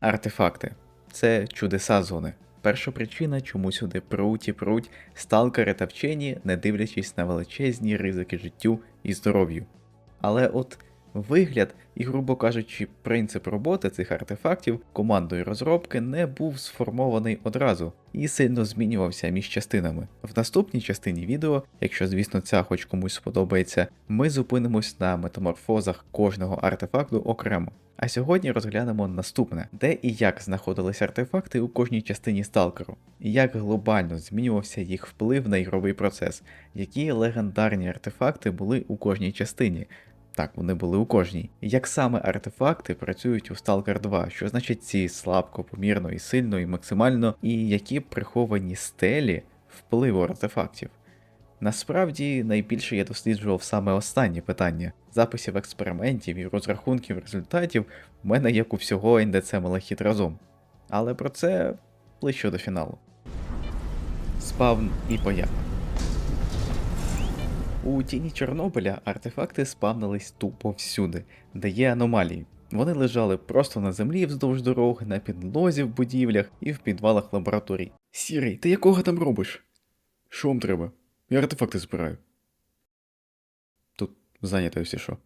Артефакти це чудеса зони. Перша причина, чому сюди пруть і пруть сталкери та вчені, не дивлячись на величезні ризики життю і здоров'ю. Але от вигляд і, грубо кажучи, принцип роботи цих артефактів командою розробки не був сформований одразу і сильно змінювався між частинами. В наступній частині відео, якщо звісно ця хоч комусь сподобається, ми зупинимось на метаморфозах кожного артефакту окремо. А сьогодні розглянемо наступне, де і як знаходились артефакти у кожній частині сталкеру, і як глобально змінювався їх вплив на ігровий процес, які легендарні артефакти були у кожній частині. Так, вони були у кожній. Як саме артефакти працюють у Stalker 2, що значить ці слабко, помірно і сильно, і максимально, і які приховані стелі впливу артефактів. Насправді найбільше я досліджував саме останнє питання. Записів експериментів і розрахунків результатів в мене як у всього НДЦ Малахіт разом. Але про це ближче до фіналу. Спавн і поява. У тіні Чорнобиля артефакти спавнились тупо всюди, де є аномалії. Вони лежали просто на землі вздовж дорог, на підлозі в будівлях і в підвалах лабораторій. Сірий, ти якого там робиш? Що вам треба? Я артефакти збираю. Тут зайнято всі що.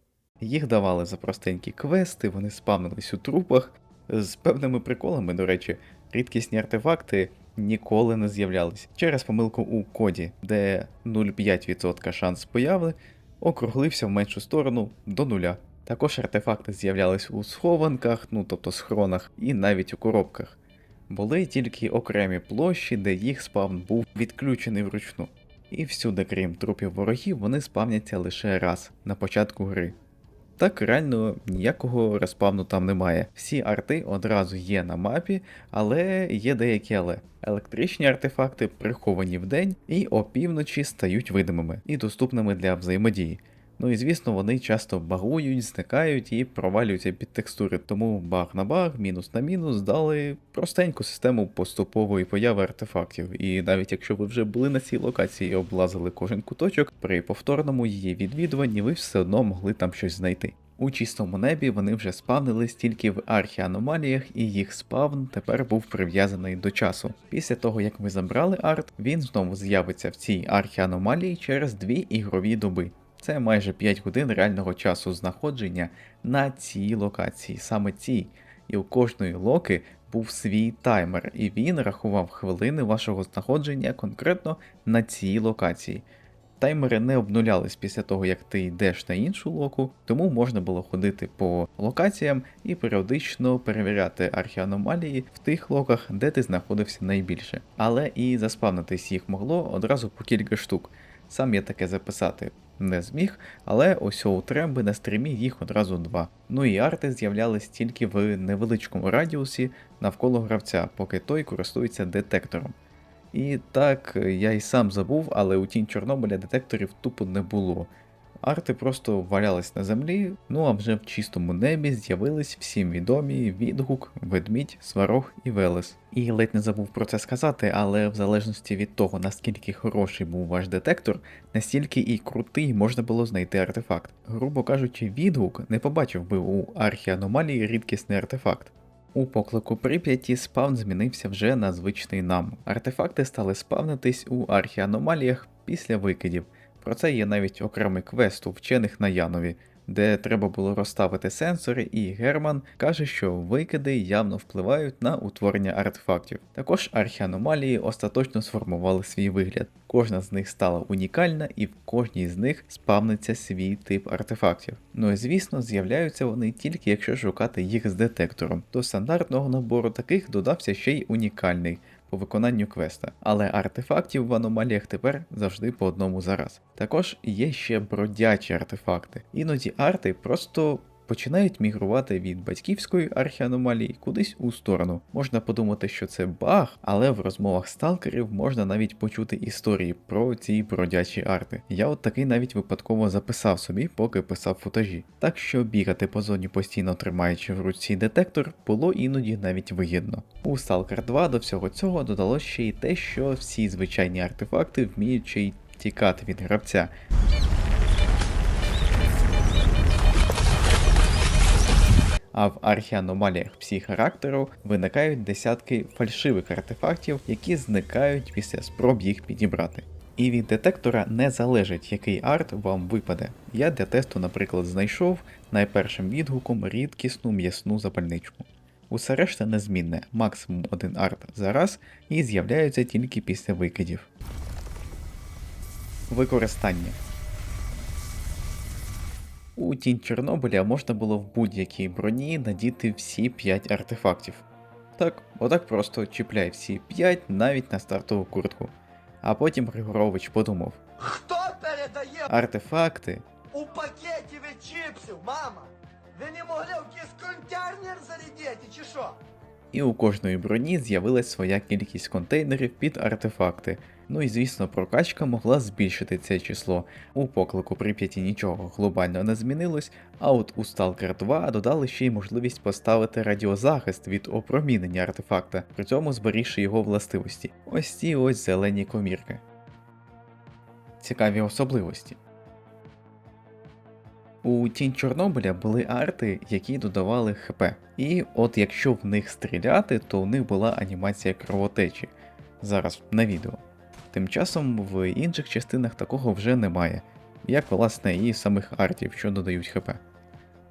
Їх давали за простенькі квести, вони спавнились у трупах. З певними приколами, до речі, рідкісні артефакти ніколи не з'являлись через помилку у коді, де 0,5% шанс появи округлився в меншу сторону до нуля. Також артефакти з'являлись у схованках, ну тобто схронах, і навіть у коробках. Були тільки окремі площі, де їх спавн був відключений вручну. І всюди, крім трупів ворогів, вони спавняться лише раз на початку гри. Так реально ніякого респавну там немає. Всі арти одразу є на мапі, але є деякі але. Електричні артефакти приховані вдень і опівночі стають видимими і доступними для взаємодії. Ну і звісно, вони часто багують, зникають і провалюються під текстури, тому баг на баг, мінус на мінус дали простеньку систему поступової появи артефактів. І навіть якщо ви вже були на цій локації і облазили кожен куточок, при повторному її відвідуванні ви все одно могли там щось знайти. У чистому небі вони вже спавнились тільки в архіаномаліях, і їх спавн тепер був прив'язаний до часу. Після того, як ми забрали арт, він знову з'явиться в цій архіаномалії через дві ігрові доби. Це майже 5 годин реального часу знаходження на цій локації, саме цій. І у кожної локи був свій таймер, і він рахував хвилини вашого знаходження конкретно на цій локації. Таймери не обнулялись після того, як ти йдеш на іншу локу, тому можна було ходити по локаціям і періодично перевіряти архіаномалії в тих локах, де ти знаходився найбільше. Але і заспавнитись їх могло одразу по кілька штук. Сам я таке записати не зміг, але ось у тремби на стрімі їх одразу два. Ну і арти з'являлись тільки в невеличкому радіусі навколо гравця, поки той користується детектором. І так, я й сам забув, але у тінь Чорнобиля детекторів тупо не було. Арти просто валялись на землі, ну а вже в чистому небі з'явились всім відомі відгук, ведмідь, сварог і велес. І ледь не забув про це сказати, але в залежності від того, наскільки хороший був ваш детектор, настільки і крутий можна було знайти артефакт. Грубо кажучи, відгук не побачив би у архіаномалії рідкісний артефакт. У поклику Прип'яті спавн змінився вже на звичний нам. Артефакти стали спавнитись у архіаномаліях після викидів. Про це є навіть окремий квест у вчених на Янові, де треба було розставити сенсори, і Герман каже, що викиди явно впливають на утворення артефактів. Також архіаномалії остаточно сформували свій вигляд. Кожна з них стала унікальна, і в кожній з них спавниться свій тип артефактів. Ну і звісно, з'являються вони тільки якщо шукати їх з детектором. До стандартного набору таких додався ще й унікальний по виконанню квеста, але артефактів в аномаліях тепер завжди по одному за раз. Також є ще бродячі артефакти. Іноді арти просто починають мігрувати від батьківської архіаномалії кудись у сторону. Можна подумати, що це баг, але в розмовах сталкерів можна навіть почути історії про ці бродячі арти. Я от такий навіть випадково записав собі, поки писав футажі. Так що бігати по зоні постійно тримаючи в руці детектор, було іноді навіть вигідно. У Stalker 2 до всього цього додалось ще й те, що всі звичайні артефакти вміють ще й тікати від гравця. А в архіаномаліях псі характеру виникають десятки фальшивих артефактів, які зникають після спроб їх підібрати. І від детектора не залежить, який арт вам випаде. Я для тесту, наприклад, знайшов найпершим відгуком рідкісну м'ясну запальничку. Усе решта незмінне, максимум один арт за раз і з'являються тільки після викидів. Використання у тінь Чорнобиля можна було в будь-якій броні надіти всі 5 артефактів. Так, отак просто чіпляй всі 5 навіть на стартову куртку. А потім Григорович подумав: Хто передає артефакти у пакеті від чіпсів, мама? Ви не могли в кісконтейнер зарядити, чи що? І у кожної броні з'явилась своя кількість контейнерів під артефакти. Ну і звісно, прокачка могла збільшити це число. У поклику Прип'яті нічого глобально не змінилось, а от у Stalker 2 додали ще й можливість поставити радіозахист від опромінення артефакта, при цьому зберігши його властивості. Ось ці ось зелені комірки. Цікаві особливості. У Тінь Чорнобиля були арти, які додавали ХП. І от якщо в них стріляти, то в них була анімація кровотечі. Зараз на відео. Тим часом в інших частинах такого вже немає, як власне і самих артів, що додають ХП.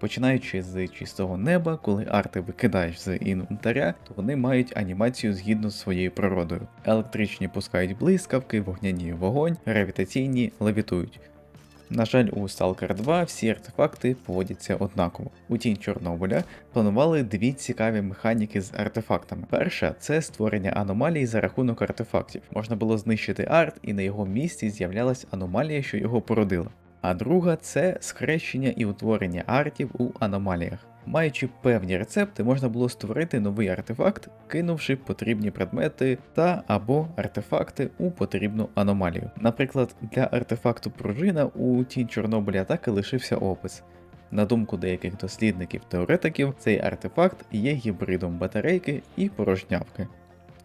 Починаючи з чистого неба, коли арти викидаєш з інвентаря, то вони мають анімацію згідно з своєю природою. Електричні пускають блискавки, вогняні вогонь, гравітаційні левітують. На жаль, у Stalker 2 всі артефакти поводяться однаково. У тінь Чорнобиля планували дві цікаві механіки з артефактами. Перша це створення аномалій за рахунок артефактів. Можна було знищити арт, і на його місці з'являлась аномалія, що його породила. А друга це схрещення і утворення артів у аномаліях. Маючи певні рецепти, можна було створити новий артефакт, кинувши потрібні предмети та або артефакти у потрібну аномалію. Наприклад, для артефакту пружина у тінь Чорнобиля так і лишився опис. На думку деяких дослідників-теоретиків, цей артефакт є гібридом батарейки і порожнявки,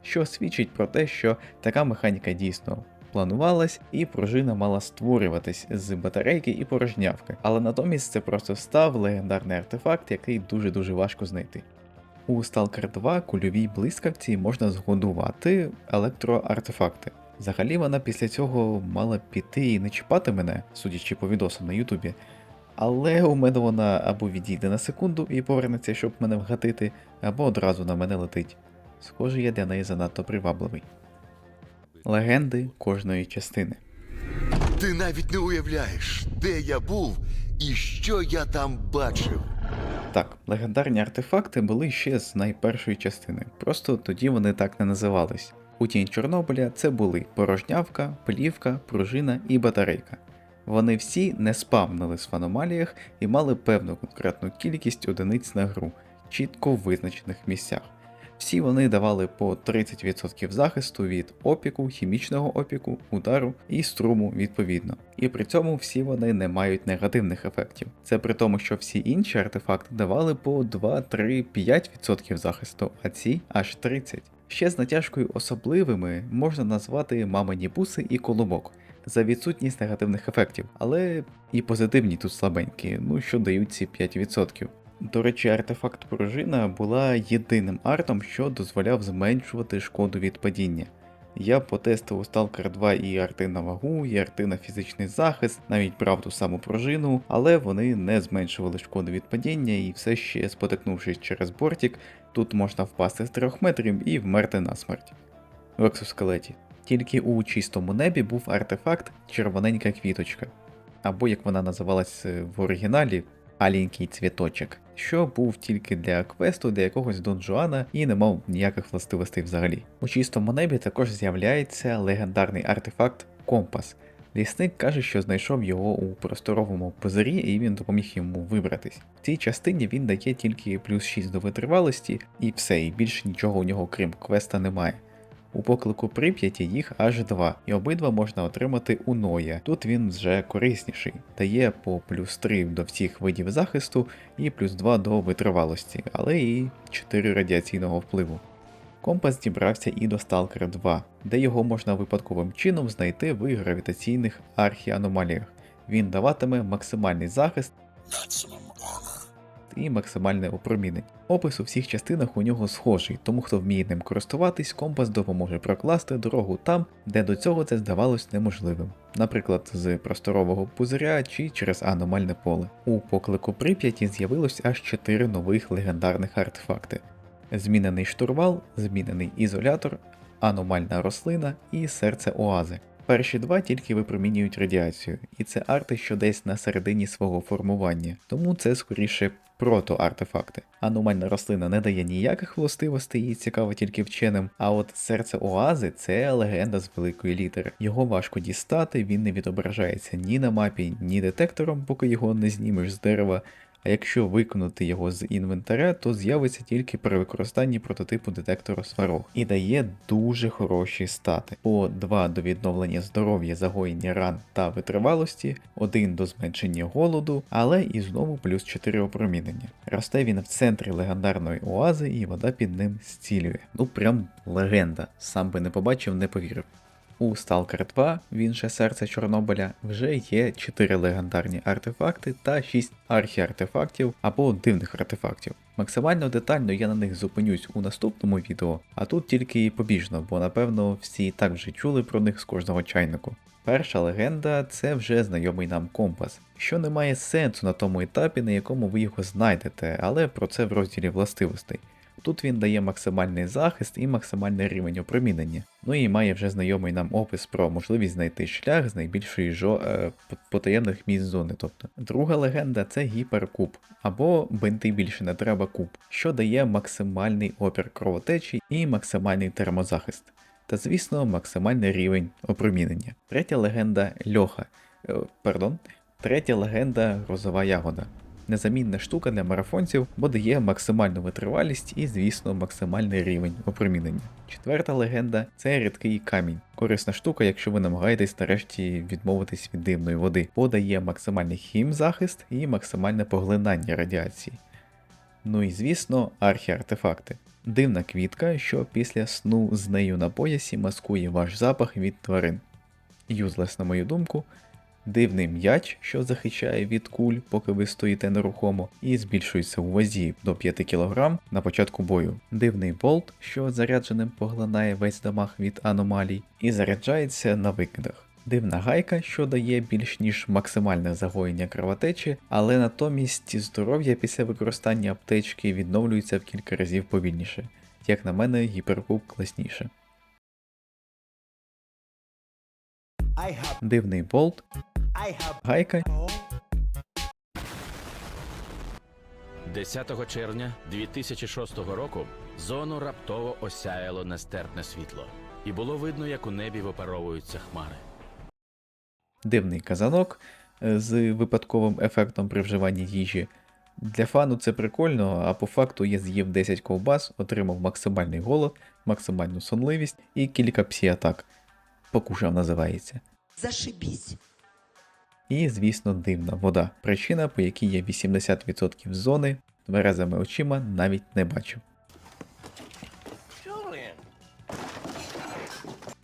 що свідчить про те, що така механіка дійсно планувалась, і пружина мала створюватись з батарейки і порожнявки, але натомість це просто став легендарний артефакт, який дуже-дуже важко знайти. У Stalker 2 кульовій блискавці можна згодувати електроартефакти. Взагалі вона після цього мала піти і не чіпати мене, судячи по відосам на Ютубі. Але у мене вона або відійде на секунду і повернеться, щоб мене вгатити, або одразу на мене летить. Схоже, я для неї занадто привабливий. Легенди кожної частини. Ти навіть не уявляєш, де я був і що я там бачив. Так, легендарні артефакти були ще з найпершої частини, просто тоді вони так не називались. У тінь Чорнобиля це були порожнявка, плівка, пружина і батарейка. Вони всі не спавнились в аномаліях і мали певну конкретну кількість одиниць на гру, чітко в визначених місцях. Всі вони давали по 30% захисту від опіку, хімічного опіку, удару і струму відповідно. І при цьому всі вони не мають негативних ефектів. Це при тому, що всі інші артефакти давали по 2, 3, 5% захисту, а ці аж 30%. Ще з натяжкою особливими можна назвати мамині буси і колобок. За відсутність негативних ефектів, але і позитивні тут слабенькі, ну що дають ці 5%. До речі, артефакт пружина була єдиним артом, що дозволяв зменшувати шкоду від падіння. Я потестив у Stalker 2 і арти на вагу, і арти на фізичний захист, навіть брав ту саму пружину, але вони не зменшували шкоду від падіння і все ще спотикнувшись через бортик, тут можна впасти з 3 метрів і вмерти на смерть. В екзоскелеті. Тільки у чистому небі був артефакт червоненька квіточка, або як вона називалась в оригіналі, аленький цвіточок, що був тільки для квесту для якогось Дон Жуана і не мав ніяких властивостей взагалі. У чистому небі також з'являється легендарний артефакт Компас. Лісник каже, що знайшов його у просторовому позирі і він допоміг йому вибратись. В цій частині він дає тільки плюс 6 до витривалості, і все, і більше нічого у нього крім квеста немає. У поклику Прип'яті їх аж два, і обидва можна отримати у Ноя. Тут він вже корисніший, дає по плюс 3 до всіх видів захисту і плюс 2 до витривалості, але і 4 радіаційного впливу. Компас дібрався і до Stalker 2, де його можна випадковим чином знайти в гравітаційних архіаномаліях. Він даватиме максимальний захист і максимальне опромінення. Опис у всіх частинах у нього схожий, тому хто вміє ним користуватись, компас допоможе прокласти дорогу там, де до цього це здавалось неможливим. Наприклад, з просторового пузиря чи через аномальне поле. У поклику Прип'яті з'явилось аж 4 нових легендарних артефакти: змінений штурвал, змінений ізолятор, аномальна рослина і серце оази. Перші два тільки випромінюють радіацію, і це арти, що десь на середині свого формування, тому це скоріше прото-артефакти. Аномальна рослина не дає ніяких властивостей і цікаво тільки вченим. А от серце оази це легенда з великої літери. Його важко дістати, він не відображається ні на мапі, ні детектором, поки його не знімеш з дерева. А якщо виконати його з інвентаря, то з'явиться тільки при використанні прототипу детектора сварог і дає дуже хороші стати. По 2 до відновлення здоров'я, загоєння ран та витривалості, 1 до зменшення голоду, але і знову плюс 4 опромінення. Росте він в центрі легендарної оази, і вода під ним зцілює. Ну прям легенда. Сам би не побачив, не повірив. У Stalker 2, він же серце Чорнобиля, вже є 4 легендарні артефакти та 6 архіартефактів або дивних артефактів. Максимально детально я на них зупинюсь у наступному відео, а тут тільки і побіжно, бо напевно всі так вже чули про них з кожного чайнику. Перша легенда це вже знайомий нам компас, що не має сенсу на тому етапі, на якому ви його знайдете, але про це в розділі властивостей. Тут він дає максимальний захист і максимальний рівень опромінення. Ну і має вже знайомий нам опис про можливість знайти шлях з найбільшої жо... е, потаємних місць зони. Тобто. Друга легенда це гіперкуб, або бинти більше не треба куб, що дає максимальний опір кровотечі і максимальний термозахист. Та звісно, максимальний рівень опромінення. Третя легенда Льоха. Е, пардон. Третя легенда Розова ягода. Незамінна штука для марафонців, бо дає максимальну витривалість і, звісно, максимальний рівень опромінення. Четверта легенда це рідкий камінь. Корисна штука, якщо ви намагаєтесь нарешті відмовитись від дивної води, бо дає максимальний хімзахист і максимальне поглинання радіації. Ну і звісно, архіартефакти. Дивна квітка, що після сну з нею на поясі маскує ваш запах від тварин. Юзлес, на мою думку, дивний м'яч, що захищає від куль, поки ви стоїте нерухомо, і збільшується у вазі до 5 кг на початку бою. Дивний болт, що зарядженим поглинає весь дамаг від аномалій, і заряджається на викидах. Дивна гайка, що дає більш ніж максимальне загоєння кровотечі, але натомість здоров'я після використання аптечки відновлюється в кілька разів повільніше. Як на мене, гіперкуб класніше. Дивний болт. Гайка 10 червня 2006 року зону раптово осяяло нестерпне світло, і було видно, як у небі випаровуються хмари. дивний казанок е, з випадковим ефектом при вживанні їжі. Для фану це прикольно, а по факту я з'їв 10 ковбас, отримав максимальний голод, максимальну сонливість і кілька псі-атак. Покушав називається. Зашибись. І, звісно, дивна вода. Причина, по якій я 80% зони тверезими очима навіть не бачив.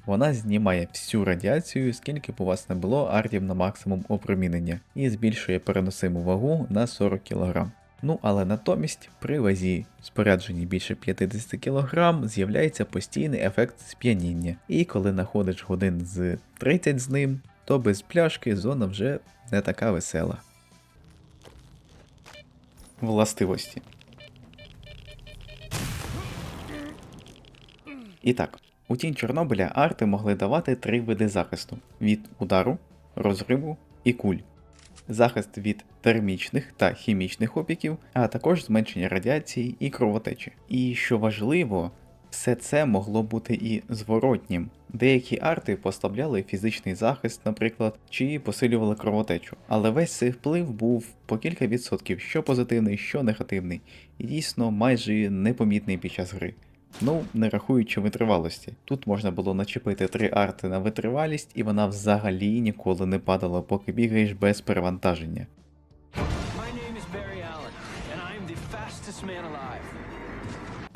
Вона знімає всю радіацію, скільки б у вас не було артів на максимум опромінення, і збільшує переносиму вагу на 40 кг. Ну але натомість при вазі спорядженні більше 50 кг з'являється постійний ефект сп'яніння, і коли знаходиш годин з 30 з ним, то без пляшки зона вже не така весела. Властивості. І так, у тінь Чорнобиля арти могли давати три види захисту: від удару, розриву і куль. Захист від термічних та хімічних опіків, а також зменшення радіації і кровотечі. І що важливо, все це могло бути і зворотнім. Деякі арти послабляли фізичний захист, наприклад, чи посилювали кровотечу. Але весь цей вплив був по кілька відсотків, що позитивний, що негативний, і дійсно майже непомітний під час гри. Ну, не рахуючи витривалості. Тут можна було начепити три арти на витривалість, і вона взагалі ніколи не падала, поки бігаєш без перевантаження. My name is Barry Allen, and I the fastest man alive.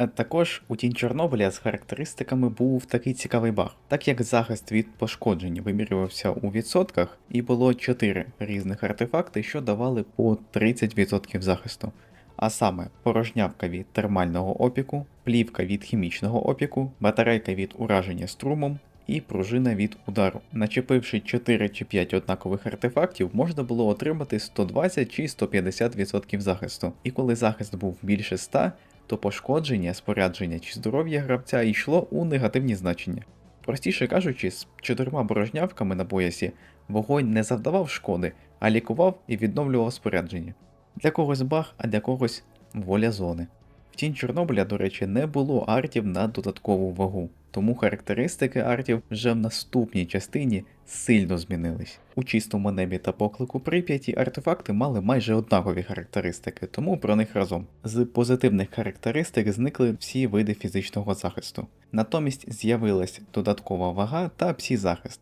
Також у тінь Чорнобиля з характеристиками був такий цікавий баг. Так як захист від пошкоджень вимірювався у відсотках, і було 4 різних артефакти, що давали по 30% захисту. а саме порожнявка від термального опіку, плівка від хімічного опіку, батарейка від ураження струмом і пружина від удару. Начепивши 4 чи 5 однакових артефактів, можна було отримати 120 чи 150% захисту. І коли захист був більше 100, то пошкодження, спорядження чи здоров'я гравця йшло у негативні значення. Простіше кажучи, з чотирма борожнявками на поясі вогонь не завдавав шкоди, а лікував і відновлював спорядження. Для когось баг, а для когось воля зони. В тінь Чорнобиля, до речі, не було артів на додаткову вагу, тому характеристики артів вже в наступній частині сильно змінились. У чистому небі та поклику Прип'яті артефакти мали майже однакові характеристики, тому про них разом. З позитивних характеристик зникли всі види фізичного захисту. Натомість з'явилась додаткова вага та псі-захист.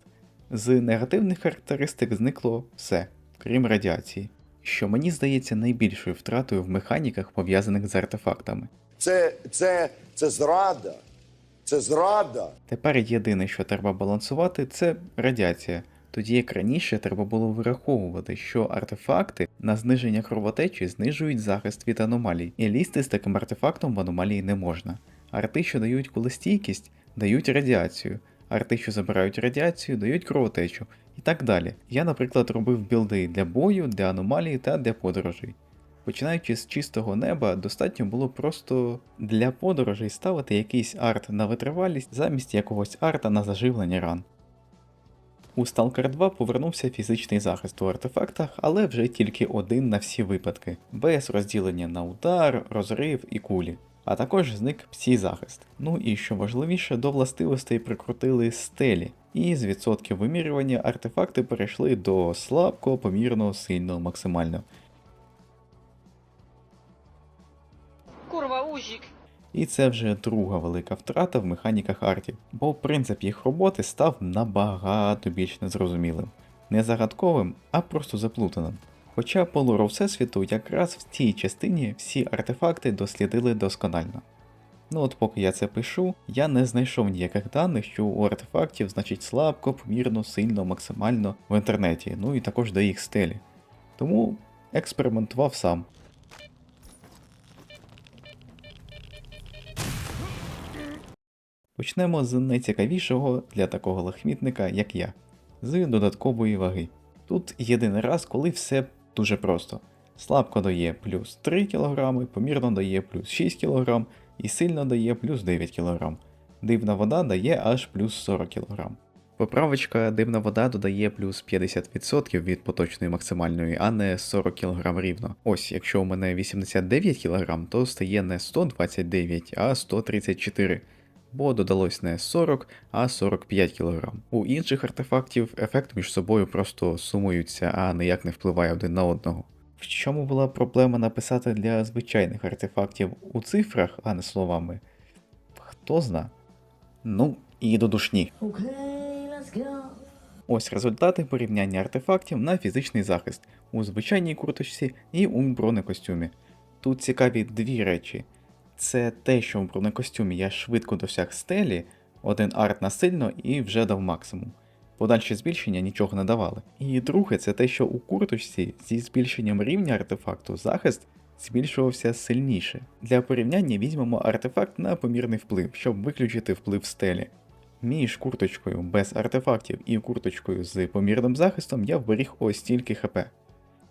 З негативних характеристик зникло все, крім радіації, що мені здається найбільшою втратою в механіках, пов'язаних з артефактами. Це, це, це зрада. Це зрада. Тепер єдине, що треба балансувати, це радіація. Тоді як раніше треба було враховувати, що артефакти на зниження кровотечі знижують захист від аномалій, і лізти з таким артефактом в аномалії не можна. Арти, що дають колестійкість, дають радіацію, арти, що забирають радіацію, дають кровотечу і так далі. Я, наприклад, робив білди для бою, для аномалій та для подорожей. Починаючи з чистого неба, достатньо було просто для подорожей ставити якийсь арт на витривалість замість якогось арта на заживлення ран. У Stalker 2 повернувся фізичний захист у артефактах, але вже тільки один на всі випадки, без розділення на удар, розрив і кулі. А також зник псі захист. Ну і що важливіше, до властивостей прикрутили стелі, і з відсотків вимірювання артефакти перейшли до слабко, помірно, сильно, максимально. І це вже друга велика втрата в механіках артів, бо принцип їх роботи став набагато більш незрозумілим. Не загадковим, а просто заплутаним. Хоча по лору Всесвіту якраз в цій частині всі артефакти дослідили досконально. Ну от поки я це пишу, я не знайшов ніяких даних, що у артефактів значить слабко, помірно, сильно, максимально в інтернеті, ну і також до їх стелі. Тому експериментував сам. Почнемо з найцікавішого для такого лахмітника, як я, з додаткової ваги. Тут єдиний раз, коли все дуже просто. Слабко дає плюс 3 кг, помірно дає плюс 6 кг і сильно дає плюс 9 кг. Дивна вода дає аж плюс 40 кг. Поправочка дивна вода додає плюс 50% від поточної максимальної, а не 40 кг рівно. Ось, якщо у мене 89 кг, то стає не 129, а 134 бо додалось не 40, а 45 кг. У інших артефактів ефект між собою просто сумуються, а ніяк не впливає один на одного. В чому була проблема написати для звичайних артефактів у цифрах, а не словами? Хто зна? Ну, і до душні. Ось результати порівняння артефактів на фізичний захист у звичайній курточці і у бронекостюмі. Тут цікаві дві речі це те, що в бронекостюмі я швидко досяг стелі, один арт насильно і вже дав максимум. Подальші збільшення нічого не давали. І друге, це те, що у курточці зі збільшенням рівня артефакту захист збільшувався сильніше. Для порівняння візьмемо артефакт на помірний вплив, щоб виключити вплив стелі. Між курточкою без артефактів і курточкою з помірним захистом я вберіг ось стільки хп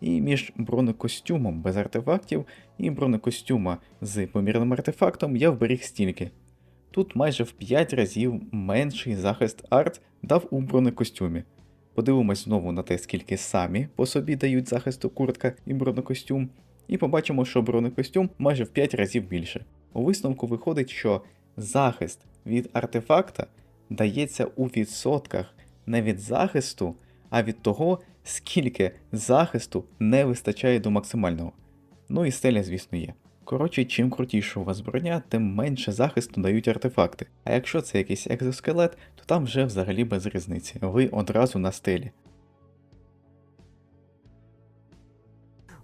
і між бронекостюмом без артефактів і бронекостюма з помірним артефактом я вберіг стільки. Тут майже в 5 разів менший захист арт дав у бронекостюмі. Подивимось знову на те, скільки самі по собі дають захисту куртка і бронекостюм, і побачимо, що бронекостюм майже в 5 разів більше. У висновку виходить, що захист від артефакта дається у відсотках не від захисту, а від того, скільки захисту не вистачає до максимального. Ну і стеля, звісно, є. Коротше, чим крутіша у вас броня, тим менше захисту дають артефакти. А якщо це якийсь екзоскелет, то там вже взагалі без різниці. Ви одразу на стелі.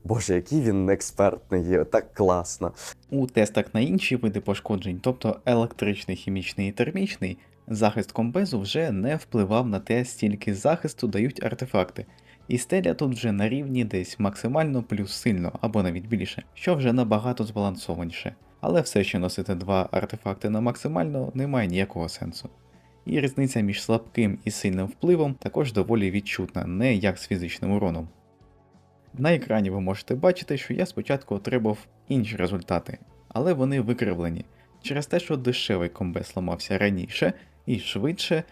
Боже, який він експертний є, так класно. У тестах на інші види пошкоджень, тобто електричний, хімічний і термічний, захист комбезу вже не впливав на те, стільки захисту дають артефакти. І стеля тут вже на рівні десь максимально плюс сильно або навіть більше, що вже набагато збалансованіше. Але все ще носити два артефакти на максимально не має ніякого сенсу. І різниця між слабким і сильним впливом також доволі відчутна, не як з фізичним уроном. На екрані ви можете бачити, що я спочатку отримав інші результати, але вони викривлені через те, що дешевий комбез ламався раніше і швидше,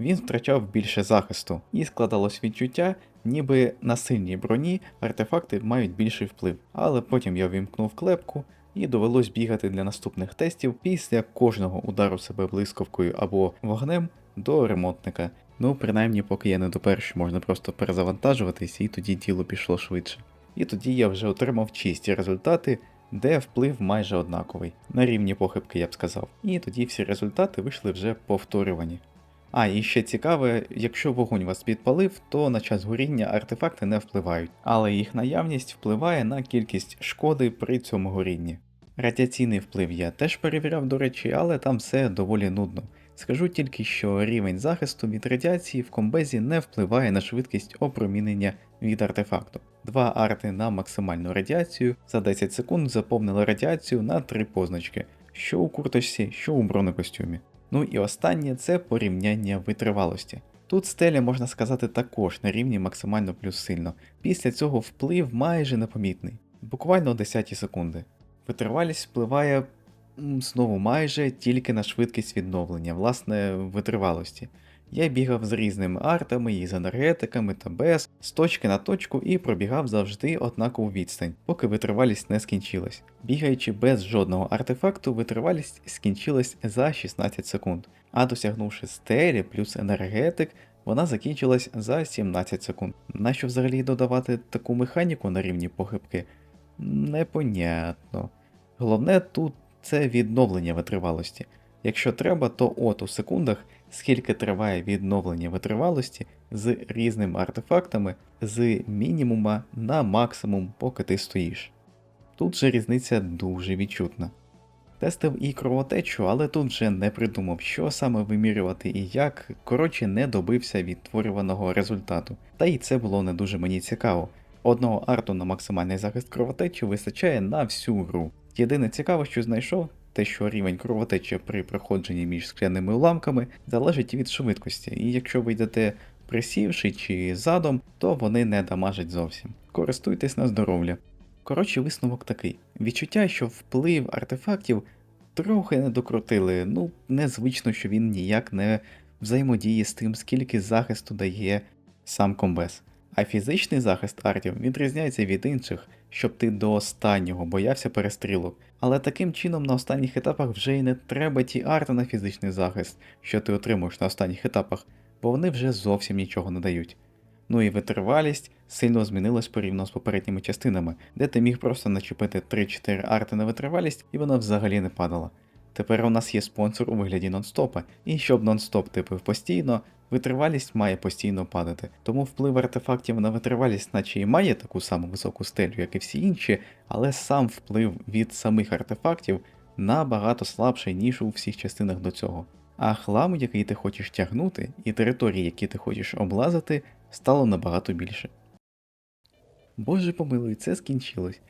він втрачав більше захисту, і складалось відчуття, ніби на сильній броні артефакти мають більший вплив. Але потім я вімкнув клепку і довелось бігати для наступних тестів після кожного удару себе блискавкою або вогнем до ремонтника. Ну, принаймні, поки я не допер, що можна просто перезавантажуватись, і тоді діло пішло швидше. І тоді я вже отримав чисті результати, де вплив майже однаковий, на рівні похибки, я б сказав. І тоді всі результати вийшли вже повторювані. А, і ще цікаве, якщо вогонь вас підпалив, то на час горіння артефакти не впливають, але їх наявність впливає на кількість шкоди при цьому горінні. Радіаційний вплив я теж перевіряв, до речі, але там все доволі нудно. Скажу тільки, що рівень захисту від радіації в комбезі не впливає на швидкість опромінення від артефакту. Два арти на максимальну радіацію за 10 секунд заповнили радіацію на три позначки, що у курточці, що у бронекостюмі. Ну і останнє це порівняння витривалості. Тут стеля, можна сказати, також на рівні максимально плюс сильно. Після цього вплив майже непомітний, буквально 10 секунди. Витривалість впливає знову майже тільки на швидкість відновлення, власне, витривалості. Я бігав з різними артами, і з енергетиками та без, з точки на точку і пробігав завжди однакову відстань, поки витривалість не скінчилась. Бігаючи без жодного артефакту, витривалість скінчилась за 16 секунд, а досягнувши стелі плюс енергетик, вона закінчилась за 17 секунд. Нащо взагалі додавати таку механіку на рівні похибки? Непонятно. Головне тут це відновлення витривалості. Якщо треба, то от у секундах, скільки триває відновлення витривалості з різними артефактами з мінімума на максимум, поки ти стоїш. Тут же різниця дуже відчутна. Тестив і кровотечу, але тут вже не придумав, що саме вимірювати і як, коротше, не добився відтворюваного результату. Та й це було не дуже мені цікаво. Одного арту на максимальний захист кровотечі вистачає на всю гру. Єдине цікаве, що знайшов, те, що рівень кровотечі при проходженні між скляними уламками залежить від швидкості, і якщо ви йдете присівши чи задом, то вони не дамажать зовсім. Користуйтесь на здоров'я. Коротше, висновок такий: відчуття, що вплив артефактів трохи не докрутили, ну незвично, що він ніяк не взаємодіє з тим, скільки захисту дає сам комбез. А фізичний захист артів відрізняється від інших, щоб ти до останнього боявся перестрілок. Але таким чином на останніх етапах вже й не треба ті арти на фізичний захист, що ти отримуєш на останніх етапах, бо вони вже зовсім нічого не дають. Ну і витривалість сильно змінилась порівняно з попередніми частинами, де ти міг просто начепити 3-4 арти на витривалість і вона взагалі не падала. Тепер у нас є спонсор у вигляді нонстопа, і щоб нонстоп типив постійно, витривалість має постійно падати. Тому вплив артефактів на витривалість, наче і має таку саму високу стелю, як і всі інші, але сам вплив від самих артефактів набагато слабший, ніж у всіх частинах до цього. А хламу, який ти хочеш тягнути, і території, які ти хочеш облазити, стало набагато більше. Боже помилуй, це скінчилось.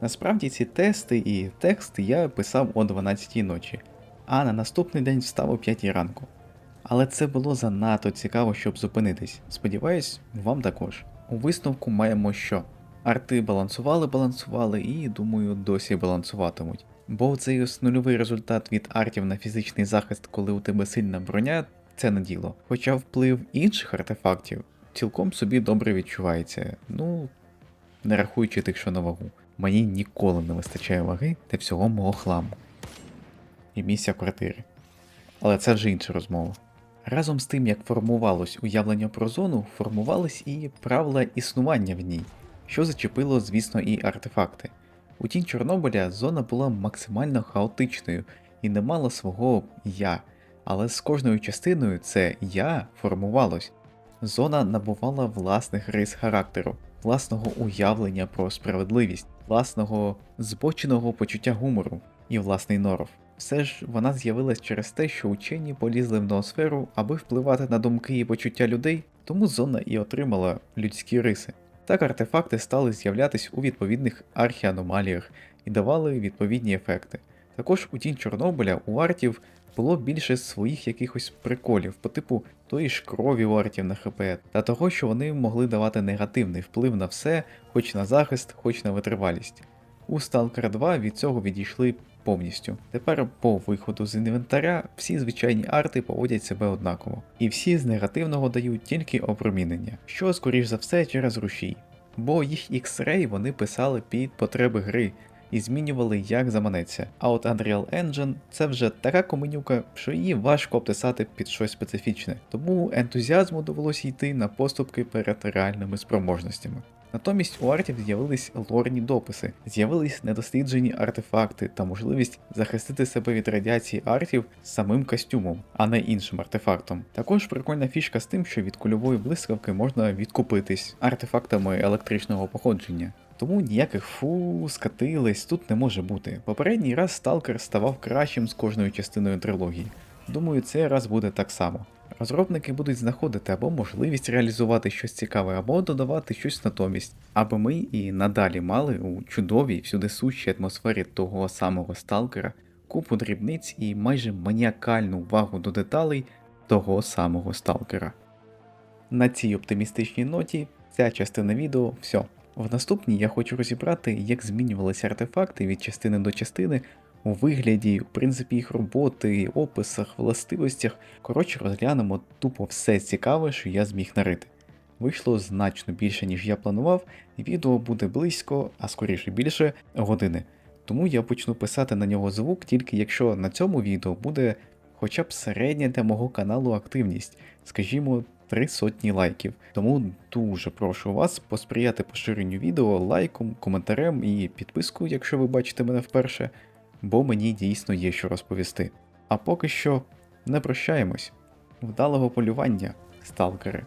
Насправді ці тести і текст я писав о 12 ночі, а на наступний день встав о 5 ранку. Але це було занадто цікаво, щоб зупинитись. Сподіваюсь, вам також. У висновку маємо що? Арти балансували, балансували і, думаю, досі балансуватимуть. Бо цей нульовий результат від артів на фізичний захист, коли у тебе сильна броня, це не діло. Хоча вплив інших артефактів цілком собі добре відчувається. Ну, не рахуючи тих, що на вагу. Мені ніколи не вистачає ваги для всього мого хламу і місця в квартирі. Але це вже інша розмова. Разом з тим, як формувалось уявлення про зону, формувались і правила існування в ній, що зачепило, звісно, і артефакти. У тінь Чорнобиля зона була максимально хаотичною і не мала свого я, але з кожною частиною це я формувалось. Зона набувала власних рис характеру, власного уявлення про справедливість, власного збоченого почуття гумору і власний норов. Все ж вона з'явилась через те, що учені полізли в ноосферу, аби впливати на думки і почуття людей, тому зона і отримала людські риси. Так артефакти стали з'являтись у відповідних архіаномаліях і давали відповідні ефекти. Також у тінь Чорнобиля у артів було більше своїх якихось приколів, по типу тої ж крові у артів на ХП, та того, що вони могли давати негативний вплив на все, хоч на захист, хоч на витривалість. У Stalker 2 від цього відійшли повністю. Тепер по виходу з інвентаря всі звичайні арти поводять себе однаково, і всі з негативного дають тільки опромінення, що скоріш за все через рушій. Бо їх X-Ray вони писали під потреби гри і змінювали як заманеться. А от Unreal Engine це вже така комунюка, що її важко обтисати під щось специфічне, тому ентузіазму довелося йти на поступки перед реальними спроможностями. Натомість у артів з'явились лорні дописи, з'явились недосліджені артефакти та можливість захистити себе від радіації артів самим костюмом, а не іншим артефактом. Також прикольна фішка з тим, що від кульової блискавки можна відкупитись артефактами електричного походження. Тому ніяких фу, скатились тут не може бути. Попередній раз Сталкер ставав кращим з кожною частиною трилогії. Думаю, цей раз буде так само. Розробники будуть знаходити або можливість реалізувати щось цікаве, або додавати щось натомість, аби ми і надалі мали у чудовій всюди сущій атмосфері того самого сталкера купу дрібниць і майже маніакальну увагу до деталей того самого сталкера. На цій оптимістичній ноті ця частина відео все. В наступній я хочу розібрати, як змінювалися артефакти від частини до частини у вигляді, в принципі, їх роботи, описах, властивостях. Коротше, розглянемо тупо все цікаве, що я зміг нарити. Вийшло значно більше, ніж я планував, і відео буде близько, а скоріше більше, години. Тому я почну писати на нього звук тільки якщо на цьому відео буде хоча б середня для мого каналу активність, скажімо, три сотні лайків. Тому дуже прошу вас посприяти поширенню відео лайком, коментарем і підпискою, якщо ви бачите мене вперше, бо мені дійсно є що розповісти. А поки що не прощаємось. Вдалого полювання, сталкери.